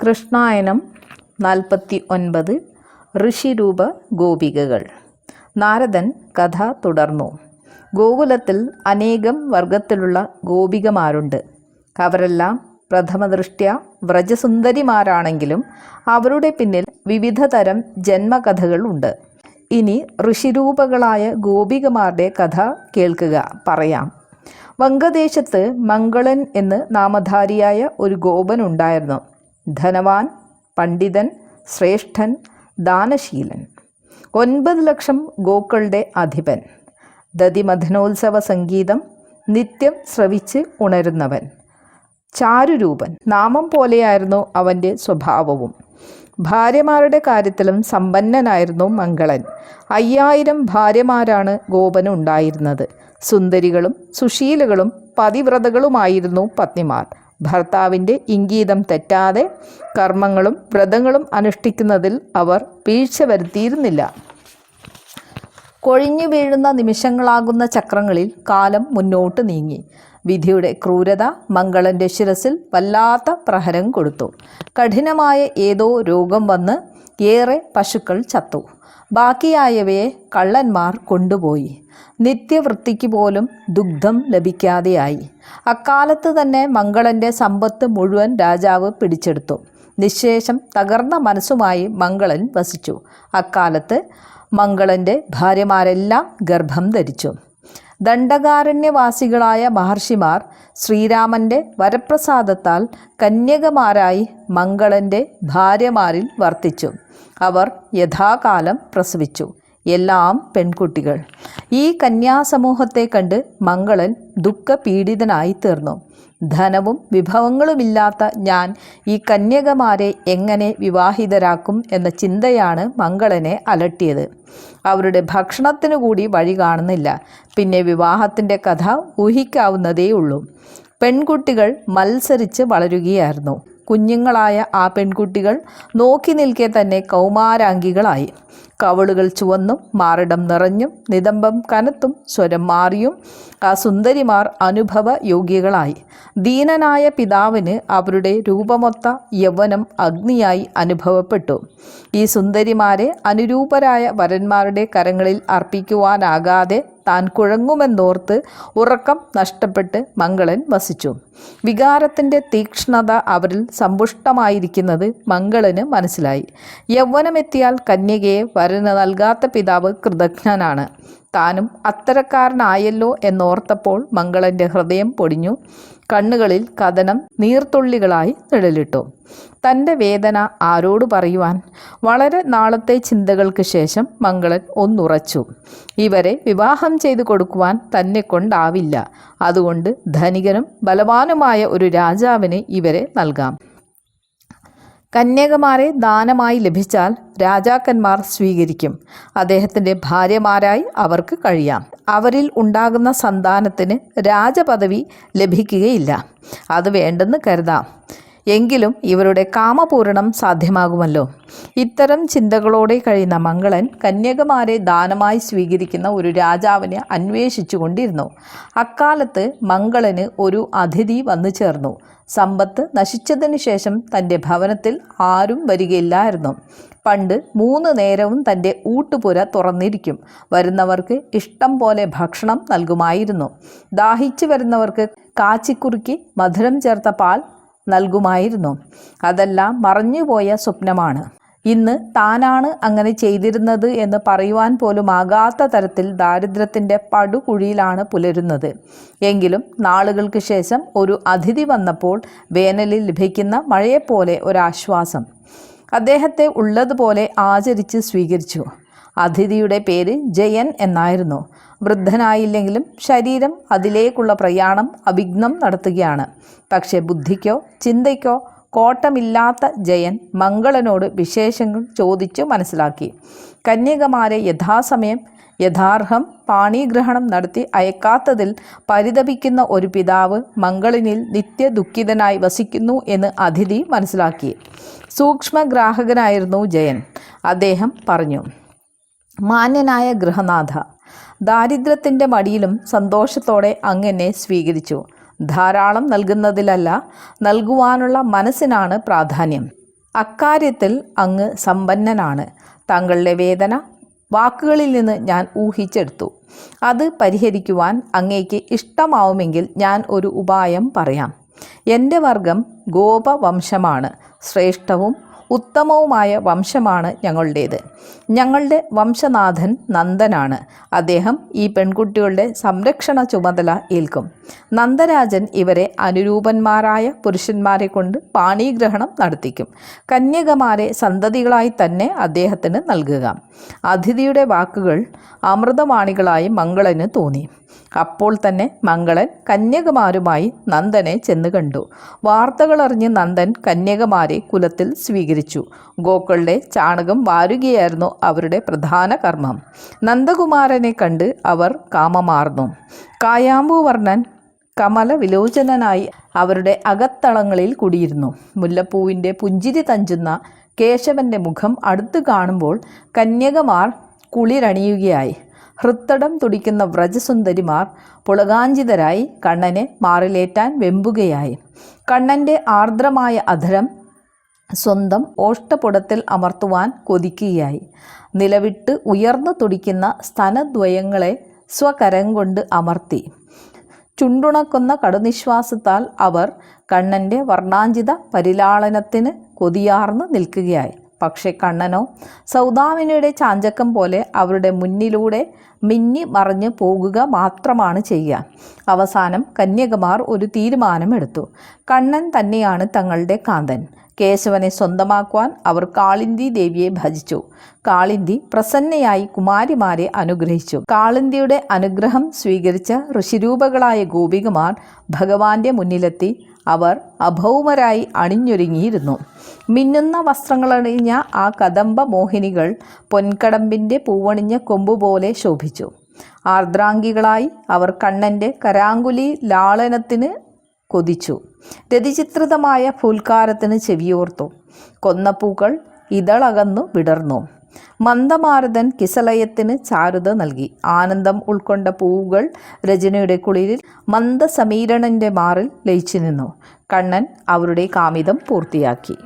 കൃഷ്ണായനം നാൽപ്പത്തി ഒൻപത് ഋഷിരൂപ ഗോപികകൾ. നാരദൻ കഥ തുടർന്നു. ഗോകുലത്തിൽ അനേകം വർഗത്തിലുള്ള ഗോപികമാരുണ്ട്. അവരെല്ലാം പ്രഥമദൃഷ്ട്യ വ്രജസുന്ദരിമാരാണെങ്കിലും അവരുടെ പിന്നിൽ വിവിധ തരം ജന്മകഥകൾ ഉണ്ട്. ഇനി ഋഷിരൂപകളായ ഗോപികമാരുടെ കഥ കേൾക്കുക പറയാം. വങ്കദേശത്ത് മംഗളൻ എന്ന് നാമധാരിയായ ഒരു ഗോപൻ ഉണ്ടായിരുന്നു. ധനവാൻ പണ്ഡിതൻ ശ്രേഷ്ഠൻ ദാനശീലൻ. ഒൻപത് ലക്ഷം ഗോക്കളുടെ അധിപൻ. ദതിമഥനോത്സവ സംഗീതം നിത്യം ശ്രവിച്ച് ഉണരുന്നവൻ. ചാരുരൂപൻ. നാമം പോലെയായിരുന്നു അവന്റെ സ്വഭാവവും. ഭാര്യമാരുടെ കാര്യത്തിലും സമ്പന്നനായിരുന്നു മംഗളൻ. അയ്യായിരം ഭാര്യമാരാണ് ഗോപന് ഉണ്ടായിരുന്നത്. സുന്ദരികളും സുശീലകളും പതിവ്രതകളുമായിരുന്നു പത്നിമാർ. ഭർത്താവിന്റെ ഇംഗീതം തെറ്റാതെ കർമ്മങ്ങളും വ്രതങ്ങളും അനുഷ്ഠിക്കുന്നതിൽ അവർ വീഴ്ച വരുത്തിയിരുന്നില്ല. കൊഴിഞ്ഞു വീഴുന്ന നിമിഷങ്ങളാകുന്ന ചക്രങ്ങളിൽ കാലം മുന്നോട്ട് നീങ്ങി. വിധിയുടെ ക്രൂരത മംഗളന്റെ ശിരസിൽ വല്ലാത്ത പ്രഹരം കൊടുത്തു. കഠിനമായ ഏതോ രോഗം വന്ന് ഏറെ പശുക്കൾ ചത്തു. ബാക്കിയായവയെ കള്ളന്മാർ കൊണ്ടുപോയി. നിത്യവൃത്തിക്ക് പോലും ദുഗ്ധം ലഭിക്കാതെയായി. അക്കാലത്ത് തന്നെ മംഗളന്റെ സമ്പത്ത് മുഴുവൻ രാജാവ് പിടിച്ചെടുത്തു. നിശേഷം തകർന്ന മനസ്സുമായി മംഗളൻ വസിച്ചു. അക്കാലത്ത് മംഗളന്റെ ഭാര്യമാരെല്ലാം ഗർഭം ധരിച്ചു. ദണ്ഡകാരണ്യവാസികളായ മഹർഷിമാർ ശ്രീരാമന്റെ വരപ്രസാദത്താൽ കന്യകമാരായി മംഗളന്റെ ഭാര്യമാരിൽ വർത്തിച്ചു. അവർ യഥാകാലം പ്രസവിച്ചു. എല്ലാം പെൺകുട്ടികൾ. ഈ കന്യാസമൂഹത്തെ കണ്ട് മംഗളൻ ദുഃഖപീഡിതനായി തീർന്നു. ധനവും വിഭവങ്ങളുമില്ലാത്ത ഞാൻ ഈ കന്യകമാരെ എങ്ങനെ വിവാഹിതരാക്കും എന്ന ചിന്തയാണ് മംഗളനെ അലട്ടിയത്. അവരുടെ ഭക്ഷണത്തിനു കൂടി വഴി കാണുന്നില്ല. പിന്നെ വിവാഹത്തിന്റെ കഥ ഊഹിക്കാവുന്നതേ ഉള്ളൂ പെൺകുട്ടികൾ മത്സരിച്ച് വളരുകയായിരുന്നു. കുഞ്ഞുങ്ങളായ ആ പെൺകുട്ടികൾ നോക്കി നിൽക്കെ തന്നെ കൗമാരാംഗികളായി. കവളുകൾ ചുവന്നും മാറിടം നിറഞ്ഞും നിതംബം കനത്തും സ്വരം മാറിയും ആ സുന്ദരിമാർ അനുഭവ യോഗ്യകളായി ദീനനായ പിതാവിന് അവരുടെ രൂപമൊത്ത യൗവനം അഗ്നിയായി അനുഭവപ്പെട്ടു. ഈ സുന്ദരിമാരെ അനുരൂപരായ വരന്മാരുടെ കരങ്ങളിൽ അർപ്പിക്കുവാനാകാതെ താൻ കുഴങ്ങുമെന്നോർത്ത് ഉറക്കം നഷ്ടപ്പെട്ട് മംഗളൻ വസിച്ചു. വികാരത്തിന്റെ തീക്ഷ്ണത അവരിൽ സമ്പുഷ്ടമായിരിക്കുന്നത് മംഗളന് മനസ്സിലായി. യൗവനമെത്തിയാൽ കന്യകയെ വരന് നൽകാത്ത പിതാവ് കൃതജ്ഞനാണ്. താനും അത്തരക്കാരനായല്ലോ എന്നോർത്തപ്പോൾ മംഗളന്റെ ഹൃദയം പൊടിഞ്ഞു. കണ്ണുകളിൽ കഥനം നീർത്തുള്ളികളായി നിഴലിട്ടു. തന്റെ വേദന ആരോട് പറയുവാൻ? വളരെ നാളത്തെ ചിന്തകൾക്ക് ശേഷം മംഗളൻ ഒന്നുറച്ചു. ഇവരെ വിവാഹം ചെയ്തു കൊടുക്കുവാൻ തന്നെ കൊണ്ടാവില്ല. അതുകൊണ്ട് ധനികനും ബലവാനുമായ ഒരു രാജാവിന് ഇവരെ നൽകാം. കന്യകമാരെ ദാനമായി ലഭിച്ചാൽ രാജാക്കന്മാർ സ്വീകരിക്കും. അദ്ദേഹത്തിന്റെ ഭാര്യമാരായി അവർക്ക് കഴിയാം. അവരിൽ ഉണ്ടാകുന്ന സന്താനത്തിന് രാജപദവി ലഭിക്കുകയില്ല. അത് വേണ്ടെന്ന് കരുതാം. എങ്കിലും ഇവരുടെ കാമപൂരണം സാധ്യമാകുമല്ലോ. ഇത്തരം ചിന്തകളോടെ കഴിയുന്ന മംഗളൻ കന്യകമാരെ ദാനമായി സ്വീകരിക്കുന്ന ഒരു രാജാവിനെ അന്വേഷിച്ചു കൊണ്ടിരുന്നു അക്കാലത്ത് മംഗളന് ഒരു അതിഥി വന്നു ചേർന്നു. സമ്പത്ത് നശിച്ചതിന് ശേഷം തന്റെ ഭവനത്തിൽ ആരും വരികയില്ലായിരുന്നു. പണ്ട് മൂന്ന് നേരവും തന്റെ ഊട്ടുപുര തുറന്നിരിക്കും. വരുന്നവർക്ക് ഇഷ്ടം പോലെ ഭക്ഷണം നൽകുമായിരുന്നു. ദാഹിച്ചു വരുന്നവർക്ക് കാച്ചിക്കുറുക്കി മധുരം ചേർത്ത പാൽ നൽകുമായിരുന്നു. അതെല്ലാം മറഞ്ഞുപോയ സ്വപ്നമാണ്. ഇന്ന് താനാണ് അങ്ങനെ ചെയ്തിരുന്നത് എന്ന് പറയുവാൻ പോലും ആകാത്ത തരത്തിൽ ദാരിദ്ര്യത്തിന്റെ പടുകുഴിയിലാണ് പുലരുന്നത്. എങ്കിലും നാളുകൾക്ക് ശേഷം ഒരു അതിഥി വന്നപ്പോൾ വേനലിൽ ലഭിക്കുന്ന മഴയെപ്പോലെ ഒരാശ്വാസം. അദ്ദേഹത്തെ ഉള്ളതുപോലെ ആചരിച്ച് സ്വീകരിച്ചു. അതിഥിയുടെ പേര് ജയൻ എന്നായിരുന്നു. വൃദ്ധനായില്ലെങ്കിലും ശരീരം അതിലേക്കുള്ള പ്രയാണം അവിഘ്നം നടത്തുകയാണ്. പക്ഷേ ബുദ്ധിക്കോ ചിന്തയ്ക്കോ കോട്ടമില്ലാത്ത ജയൻ മംഗളനോട് വിശേഷങ്ങൾ ചോദിച്ചു മനസ്സിലാക്കി. കന്യകമാരെ യഥാസമയം യഥാർഹം പാണിഗ്രഹണം നടത്തി അയക്കാത്തതിൽ പരിതപിക്കുന്ന ഒരു പിതാവ് മംഗളിനിൽ നിത്യ ദുഃഖിതനായി വസിക്കുന്നു എന്ന് അതിഥി മനസ്സിലാക്കി. സൂക്ഷ്മഗ്രാഹകനായിരുന്നു ജയൻ. അദ്ദേഹം പറഞ്ഞു മാന്യനായ ഗൃഹനാഥ. ദാരിദ്ര്യത്തിന്റെ മടിയിലും സന്തോഷത്തോടെ അങ്ങനെ സ്വീകരിച്ചു. ധാരാളം നൽകുന്നതിലല്ല നൽകുവാനുള്ള മനസ്സിനാണ് പ്രാധാന്യം. അക്കാര്യത്തിൽ അങ്ങ് സമ്പന്നനാണ്. താങ്കളുടെ വേദന വാക്കുകളിൽ നിന്ന് ഞാൻ ഊഹിച്ചെടുത്തു. അത് പരിഹരിക്കുവാൻ അങ്ങേക്ക് ഇഷ്ടമാവുമെങ്കിൽ ഞാൻ ഒരു ഉപായം പറയാം. എന്റെ വർഗം ഗോപവംശമാണ്. ശ്രേഷ്ഠവും ഉത്തമവുമായ വംശമാണ് ഞങ്ങളുടേത്. ഞങ്ങളുടെ വംശനാഥൻ നന്ദനാണ്. അദ്ദേഹം ഈ പെൺകുട്ടികളുടെ സംരക്ഷണ ചുമതല ഏൽക്കും. നന്ദരാജൻ ഇവരെ അനുരൂപന്മാരായ പുരുഷന്മാരെ കൊണ്ട് പാണീഗ്രഹണം നടത്തിക്കും. കന്യകമാരെ സന്തതികളായി തന്നെ അദ്ദേഹത്തിന് നൽകുക. അതിഥിയുടെ വാക്കുകൾ അമൃതവാണികളായി മംഗളന് തോന്നി. അപ്പോൾ തന്നെ മംഗളൻ കന്യകമാരുമായി നന്ദനെ ചെന്ന് കണ്ടു. വാർത്തകളറിഞ്ഞ് നന്ദൻ കന്യകമാരെ കുലത്തിൽ സ്വീകരിച്ചു. ഗോക്കളുടെ ചാണകം വാരുകയായിരുന്നു അവരുടെ പ്രധാന കർമ്മം. നന്ദകുമാരനെ കണ്ട് അവർ കാമമാർന്നു. കായാമ്പൂവർണൻ കമല വിലോചനനായി അവരുടെ അകത്തളങ്ങളിൽ കുടിയിരുന്നു. മുല്ലപ്പൂവിന്റെ പുഞ്ചിരി തഞ്ചുന്ന കേശവന്റെ മുഖം അടുത്തു കാണുമ്പോൾ കന്യകമാർ കുളിരണിയുകയായി. ഹൃത്തടം തുടിക്കുന്ന വ്രജസുന്ദരിമാർ പുളകാഞ്ചിതരായി കണ്ണനെ മാറിലേറ്റാൻ വെമ്പുകയായി. കണ്ണന്റെ ആർദ്രമായ അധരം സ്വന്തം ഓഷ്ടപുടത്തിൽ അമർത്തുവാൻ കൊതിക്കുകയായി. നിലവിട്ട് ഉയർന്നു തുടിക്കുന്ന സ്തനദ്വയങ്ങളെ സ്വകരം കൊണ്ട് അമർത്തി. ചുണ്ടുണക്കുന്ന കടുനിശ്വാസത്താൽ അവർ കണ്ണന്റെ വർണാഞ്ചിത പരിലാളനത്തിന് കൊതിയാർന്ന് നിൽക്കുകയായി. പക്ഷേ കണ്ണനോ സൗദാമിനിയുടെ ചാഞ്ചക്കം പോലെ അവരുടെ മുന്നിലൂടെ മിന്നി മറിഞ്ഞ് പോകുക മാത്രമാണ് ചെയ്യുക. അവസാനം കന്യകമാർ ഒരു തീരുമാനമെടുത്തു. കണ്ണൻ തന്നെയാണ് തങ്ങളുടെ കാന്തൻ. കേശവനെ സ്വന്തമാക്കുവാൻ അവർ കാളിന്തി ദേവിയെ ഭജിച്ചു. കാളിന്തി പ്രസന്നയായി കുമാരിമാരെ അനുഗ്രഹിച്ചു. കാളിന്തിയുടെ അനുഗ്രഹം സ്വീകരിച്ച ഋഷിരൂപകളായ ഗോപികമാർ ഭഗവാന്റെ മുന്നിലെത്തി അവർ അഭൗമരായി അണിഞ്ഞൊരുങ്ങിയിരുന്നു. മിന്നുന്ന വസ്ത്രങ്ങളണിഞ്ഞ ആ കദംബ മോഹിനികൾ പൊൻകടമ്പിന്റെ പൂവണിഞ്ഞ കൊമ്പുപോലെ ശോഭിച്ചു. ആർദ്രാംഗികളായി അവർ കണ്ണന്റെ കരാങ്കുലി ലാളനത്തിന് കൊതിച്ചു. രതിചിത്രിതമായ ഫുൽക്കാരത്തിന് ചെവിയോർത്തു. കൊന്നപ്പൂക്കൾ ഇതളകന്നു വിടർന്നു. മന്ദമാരതൻ കിസലയത്തിന് ചാരുത നൽകി. ആനന്ദം ഉൾക്കൊണ്ട പൂവുകൾ രജനിയുടെ കുളിരിൽ മന്ദസമീരണന്റെ മാറിൽ ലയിച്ചു നിന്നു. കണ്ണൻ അവരുടെ കാമിതം പൂർത്തിയാക്കി.